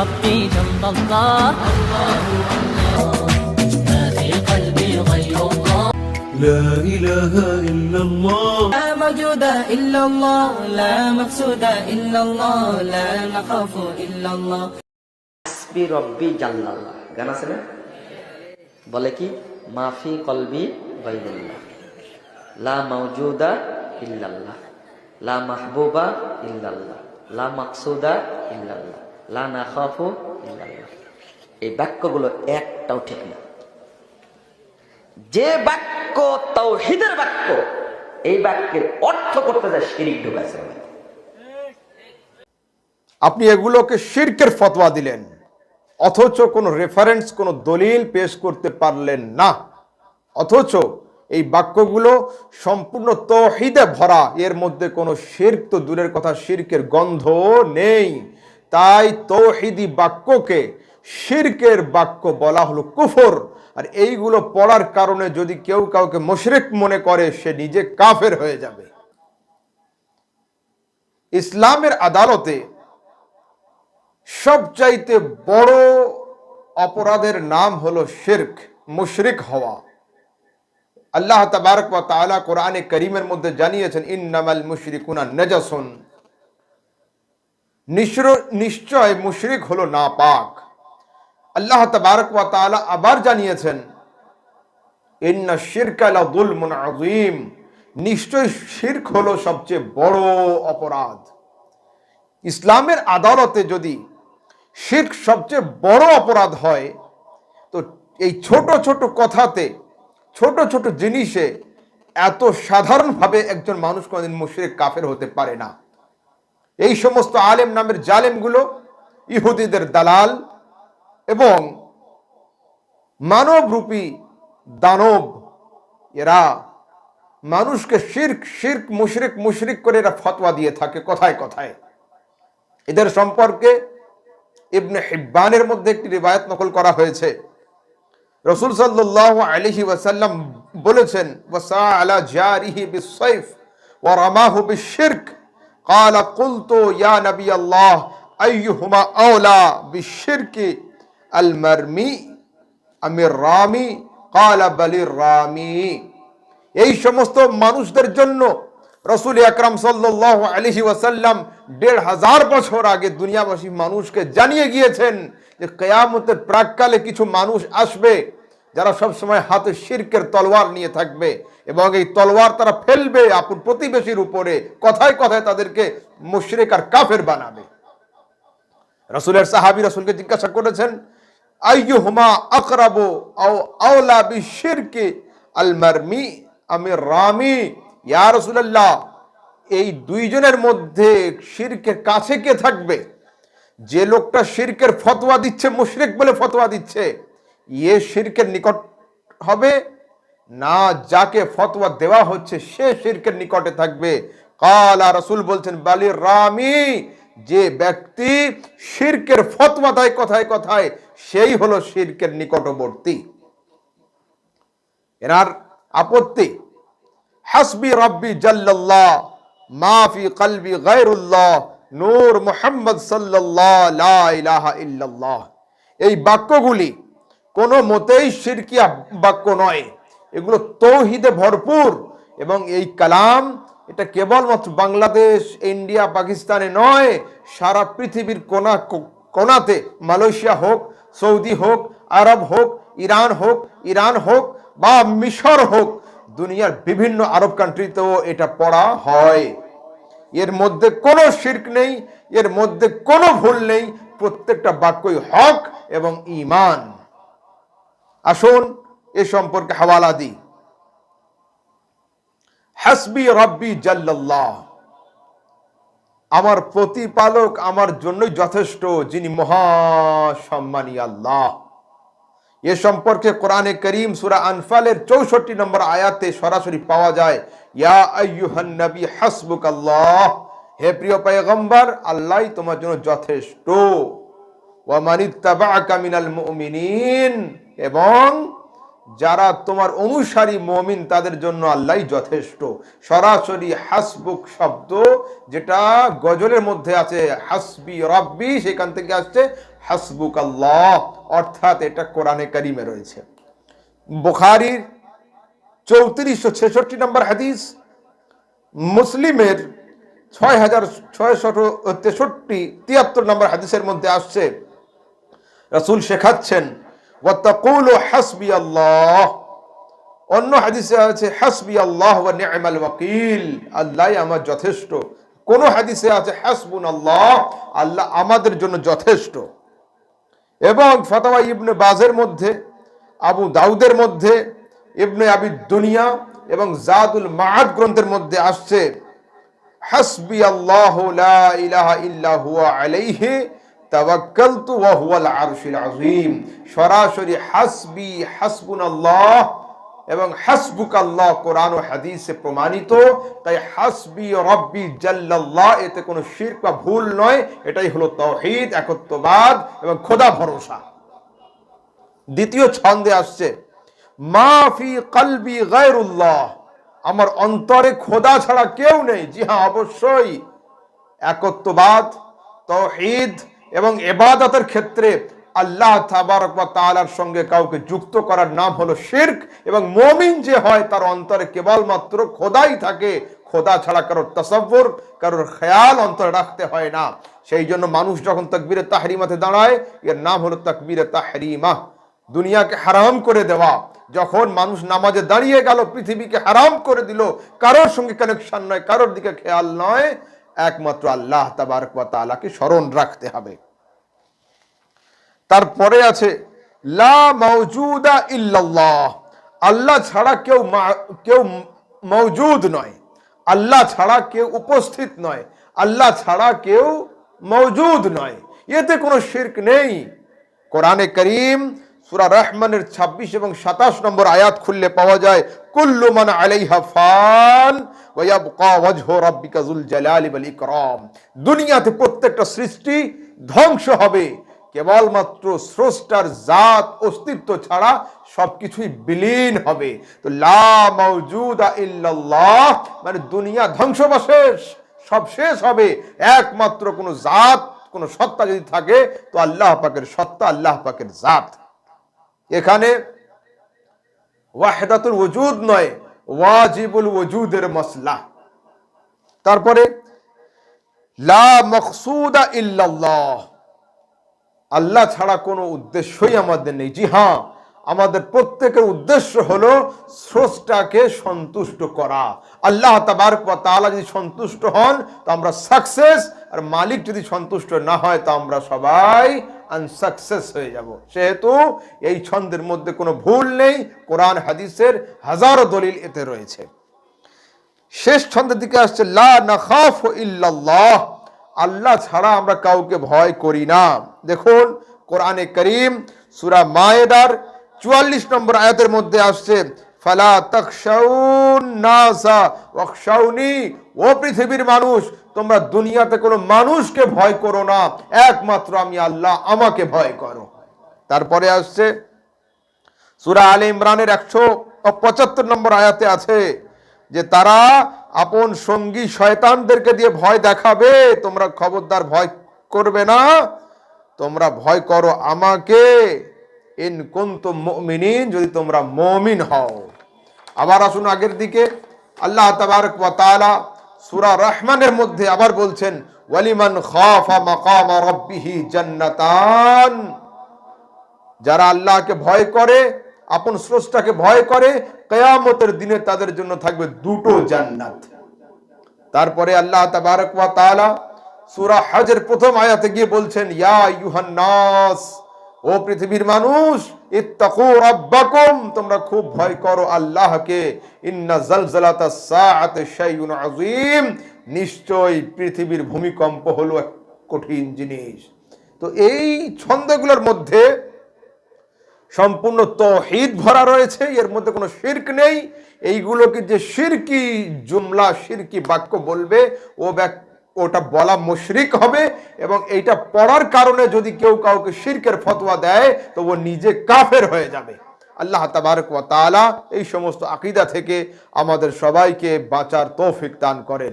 ربي جل الله ما في قلبي غير الله لا إله إلا الله لا موجود إلا الله لا مقصود إلا الله لا نخاف إلا الله হাসবি রব্বি জাল্লাল্লাহ গান আছে না বলে কি মাফি কলবি বাইদুল্লাহ লা মাওজুদা ইল্লাল্লাহ লা মাহবুবা ইল্লাল্লাহ লা মাকসুদা ইল্লাল্লাহ লা নাখাফু ইল্লাল্লাহ। এই বাক্যগুলো একটাও ঠিক না। যে বাক্য তাওহীদের বাক্য, এই বাক্যের অর্থ করতে যায় শিরিক ঢুকাছে আপনি এগুলোকে শিরকের ফতোয়া দিলেন, অথচ কোনো রেফারেন্স কোনো দলিল পেশ করতে পারলেন না। অথচ এই বাক্যগুলো সম্পূর্ণ তহিদে ভরা, এর মধ্যে কোনো শির্ক তো দূরের কথা, শিরকের গন্ধ নেই। তাই তৌহিদি বাক্যকে শিরকের বাক্য বলা হলো কুফর। আর এইগুলো পড়ার কারণে যদি কেউ কাউকে মুশরিক মনে করে, সে নিজে কাফের হয়ে যাবে। ইসলামের আদালতে সবচাইতে বড় অপরাধের নাম হলো শির্ক, মুশরিক হওয়া। আল্লাহ তাবারক ওয়া তাআলা কোরআনে করিমের মধ্যে জানিয়েছেন, ইন্নামাল মুশরিকুনা নাজাসুন। নিশ্চয় মুশরিক হলো না পাক আল্লাহ তাবারক ওয়া তাআলা আবার জানিয়েছেন, ইন্না শিরকা লা যুলমুন নিশ্চয় শিরক হলো সবচেয়ে বড় অপরাধ। ইসলামের আদালতে যদি শির্ক সবচেয়ে বড় অপরাধ হয়, তো এই ছোট ছোট কথাতে, ছোট ছোট জিনিসে এত সাধারণভাবে একজন মানুষ কোনোদিন মুশরিক, কাফের হতে পারে না। এই সমস্ত আলেম নামের জালেমগুলো ইহুদিদের দালাল এবং মানবরূপী দানব, এরা মানুষকে শির্ক শির্ক, মুশরিক মুশরিক করে এরা ফতোয়া দিয়ে থাকে কথায় কথায়। এদের সম্পর্কে ইবনে হিব্বানের মধ্যে একটি রিবায়াত নকল করা হয়েছে। রসুল সাল্লাহ আলহি ওয়াসাল্লাম বলেছেন ওয়াসা আলা জারিহি বিসাইফ ওয়া রামাহু বিশিরক قال قلت يا نبي الله أيهما أولى بالشرك المرمي أم الرامي قال بل الرامي এই সমস্ত মানুষদের জন্য রসুল আকরাম সাল্লাহ আলহি ওয়াসাল্লাম দেড় হাজার বছর আগে দুনিয়াবাসী মানুষকে জানিয়ে গিয়েছেন যে কেয়ামতের প্রাককালে কিছু মানুষ আসবে যারা সব সময় হাতে শির্কের তলোয়ার নিয়ে থাকবে এবং এই তলোয়ার তারা ফেলবে আপন প্রতিবেশীর উপরে, কথায় কথায় তাদেরকে মুশরেক আর কাফের বানাবে। রসুলের সাহাবি রসুলকে জিজ্ঞাসা করেছেন, আইয়ুহুমা আকরাবু আও আওলা বিশিরকি আল মারমি আমি রামি? ইয়া রাসূলুল্লাহ, এই দুইজনের মধ্যে শিরকের কাছে কে থাকবে? যে লোকটা শিরকের ফতোয়া দিচ্ছে, মুশরেক বলে ফতোয়া দিচ্ছে ইয়ে শিরকের নিকট হবে, না যাকে ফতোয়া দেওয়া হচ্ছে সে শিরকের নিকটে থাকবে। কালা রসুল বলছেন, বালি রামি, যে ব্যক্তি শিরকের ফতোয়া দেয় কথায় কথায়, সেই হলো শিরকের নিকটবর্তী। এনার আপত্তি, হাসবি রব্বি জাল্লাল্লাহ মাফি কলবি গায়রুল্লাহ, নূর মুহাম্মদ ইলাহা ইল্লাল্লাহ। এই বাক্যগুলি কোনো মতেই শিরকিয়া বাক্য নয়। এগুলো তৌহিদে ভরপুর এবং এই কালাম এটা কেবলমাত্র বাংলাদেশ, ইন্ডিয়া, পাকিস্তানে নয়, সারা পৃথিবীর কোনা কোনাতে মালয়েশিয়া হোক, সৌদি হোক, আরব হোক, ইরান হোক ইরান হোক বা মিশর হোক, দুনিয়ার বিভিন্ন আরব কান্ট্রিতেও এটা পড়া হয়। এর মধ্যে কোনো শির্ক নেই, এর মধ্যে কোনো ভুল নেই, প্রত্যেকটা বাক্যই হক এবং ইমান আসুন, এ সম্পর্কে হাওয়ালা দিই। হাসবি রব্বি জাল্লাল্লাহ। আমার প্রতিপালক আমার জন্যই যথেষ্ট, যিনি মহাসম্মানী আল্লাহ। এ সম্পর্কে কোরআনে করিম সুরা আনফালের চৌষট্টি নম্বর আয়াতে সরাসরি পাওয়া যায়, ইয়া হাসবুক আল্লাহ হে প্রিয় পয়গম্বর, আল্লাহ তোমার জন্য যথেষ্ট। ওয়া মানিত্তাবাআকা মিনাল মুমিনিন। এবং যারা তোমার অনুসারী মমিন, তাদের জন্য আল্লাহ যথেষ্ট। সরাসরি হাসবুক শব্দ, যেটা গজলের মধ্যে আছে, হাসবি রব্বি, সেখান থেকে আসছে হাসবুক আল্লাহ, অর্থাৎ এটা কোরআনে কারিমে রয়েছে। বুখারির চৌত্রিশশো ছেষট্টি নম্বর হাদিস, মুসলিমের ছয় হাজার ছয়শত তেষট্টি তিয়াত্তর নম্বর হাদিসের মধ্যে আসছে, রাসূল শেখাচ্ছেন হাসবি আল্লাহ অন্য হাদিসে আছে হাসবি আল্লাহ ওয়া নি'মাল ওয়াকিল। আল্লাহ আমার যথেষ্ট। কোন হাদিসে আছে হাসবুন আল্লাহ আল্লাহ আমাদের জন্য যথেষ্ট। এবং ফতাওয়া ইবনে বাজের মধ্যে, আবু দাউদের মধ্যে, ইবনে আবি দুনিয়া এবং জাদুল মাআদ গ্রন্থের মধ্যে আসছে হাসবি আল্লাহ ইলাহা ইল্লা হুয়া আলাইহি তাওয়াক্কালতু ওয়া হুয়াল আরশিল আযীম। সরাসরি হাসবি, হাসবুনাল্লাহ এবং হাসবুক আল্লাহ কোরআন ও হাদিসে প্রমাণিত। তাই হাসবি রব্বি জাল্লাল্লাহ, এতে কোনো শিরক বা ভুল নয়। এটাই হলো তৌহিদ একত্ববাদ এবং খোদা ভরসা। দ্বিতীয় ছন্দে আসছে মাফি কলবি গায়রুল্লাহ, আমার অন্তরে খোদা ছাড়া কেউ নেই। জি হ্যাঁ অবশ্যই। একত্ববাদ তৌহিদ এবং এবাদতের ক্ষেত্রে আল্লাহ তাআলার সঙ্গে কাউকে যুক্ত করার নাম হলো শিরক এবং মমিন যে হয় তার অন্তরে কেবলমাত্র খোদাই থাকে। খোদা ছাড়া কারোর তসব্বর, কারোর খেয়াল অন্তরে রাখতে হয় না। সেই জন্য মানুষ যখন তাকবীরে তাহরিমাতে দাঁড়ায়, এর নাম হলো তাকবীরে তাহরিমা। দুনিয়াকে হারাম করে দেওয়া। যখন মানুষ নামাজে দাঁড়িয়ে গেল, পৃথিবীকে হারাম করে দিল, কারোর সঙ্গে কানেকশন নয়, কারোর দিকে খেয়াল নয়। একমাত্র আল্লাহ তাবারক ওয়া তাআলাকে স্মরণ রাখতে হবে। তারপরে আছে, লা ইল্লাল্লাহ। আল্লাহ ছাড়া কেউ কেউ মৌজুদ নয়। আল্লাহ ছাড়া কেউ উপস্থিত নয়। আল্লাহ ছাড়া কেউ মৌজুদ নয়। এতে কোনো শিরক নেই। কোরআনে করিম সূরা রহমানের ২৬ এবং সাতাশ নম্বর আয়াত খুললে পাওয়া যায়, কুল্লু মান আলাইহা ফান ইকরাম। দুনিয়াতে প্রত্যেকটা সৃষ্টি ধ্বংস হবে। কেবলমাত্র স্রষ্টার জাত অস্তিত্ব ছাড়া সবকিছুই বিলীন হবে। তো লা মাওজুদা ইল্লাল্লাহ মানে দুনিয়া ধ্বংসবাশেষ সব শেষ হবে। একমাত্র কোনো জাত, কোনো সত্তা যদি থাকে, তো আল্লাহ পাকের সত্তা, আল্লাহ পাকের জাত। এখানে ওয়াহেদাতুল ওজুদ নয়, ওয়াজিবুল ওজুদের মসলা। তারপরে, লা মকসুদা আল্লাহ ছাড়া কোনো উদ্দেশ্যই আমাদের নেই। জি হ্যাঁ আমাদের প্রত্যেকের উদ্দেশ্য হলো স্রষ্টাকে সন্তুষ্ট করা। আল্লাহ তাবারক ওয়া তাআলা যদি সন্তুষ্ট হন, তো আমরা সাকসেস আর মালিক যদি সন্তুষ্ট না হয়, তো আমরা সবাই আনসাকসেস হয়ে যাব। সেহেতু এই ছন্দের মধ্যে কোনো ভুল নেই, কোরআন, হাদিসের হাজারো দলিল এতে রয়েছে। শেষ ছন্দের দিকে আসছে, লা নাখাফ ইল্লাল্লাহ। আল্লাহ ছাড়া আমরা কাউকে ভয় করি না। দেখুন, কোরআনে করিম, সূরা মায়েদার চুয়াল্লিশ নম্বর আয়াতের মধ্যে আসছে ফালা তাকশাউন ও পৃথিবীর মানুষ, তোমরা দুনিয়াতে কোনো মানুষকে ভয় করো না, একমাত্র আমি আল্লাহ, আমাকে ভয় করো। তারপরে আসছে সুরা আলে ইমরানের একশো পঁচাত্তর নম্বর আয়াতে আছে যে তারা আপন সঙ্গী শয়তানদেরকে দিয়ে ভয় দেখাবে, তোমরা খবরদার ভয় করবে না, তোমরা ভয় করো আমাকে। ইন কুনতুম মুমিনিন, যদি তোমরা মুমিন হও। আবার আসুন আগের দিকে। আল্লাহ তাবারক ওয়া তাআলা সূরা রহমানের মধ্যে আবার বলছেন, ওয়ালিমান খাফা মাকামা রাব্বিহি জান্নাতান। যারা আল্লাহকে ভয় করে, আপন স্রষ্টাকে ভয় করে, কেয়ামতের দিনে তাদের জন্য থাকবে দুটো জান্নাত। তারপরে আল্লাহ তাবারক ওয়া তাআলা সূরা হজের প্রথম আয়াতে গিয়ে বলছেন, ইয়া আইয়ুহান নাস ও পৃথিবীর মানুষ তোমরা খুব ভয় করো আল্লাহকে। নিশ্চয় পৃথিবীর ভূমিকম্প হলো এক কঠিন জিনিস। তো এই ছন্দগুলোর মধ্যে সম্পূর্ণ তহিদ ভরা রয়েছে, এর মধ্যে কোনো শির্ক নেই। এইগুলোকে যে শিরকি জুমলা, শিরকি বাক্য বলবে, ও ব্যক- ওটা বলা মুশরিক হবে এবং এইটা পড়ার কারণে যদি কেউ কাউকে শিরকের ফতোয়া দেয়, তো ও নিজে কাফের হয়ে যাবে। আল্লাহ তাবারক ওয়া তালা এই সমস্ত আকিদা থেকে আমাদের সবাইকে বাঁচার তৌফিক দান করেন।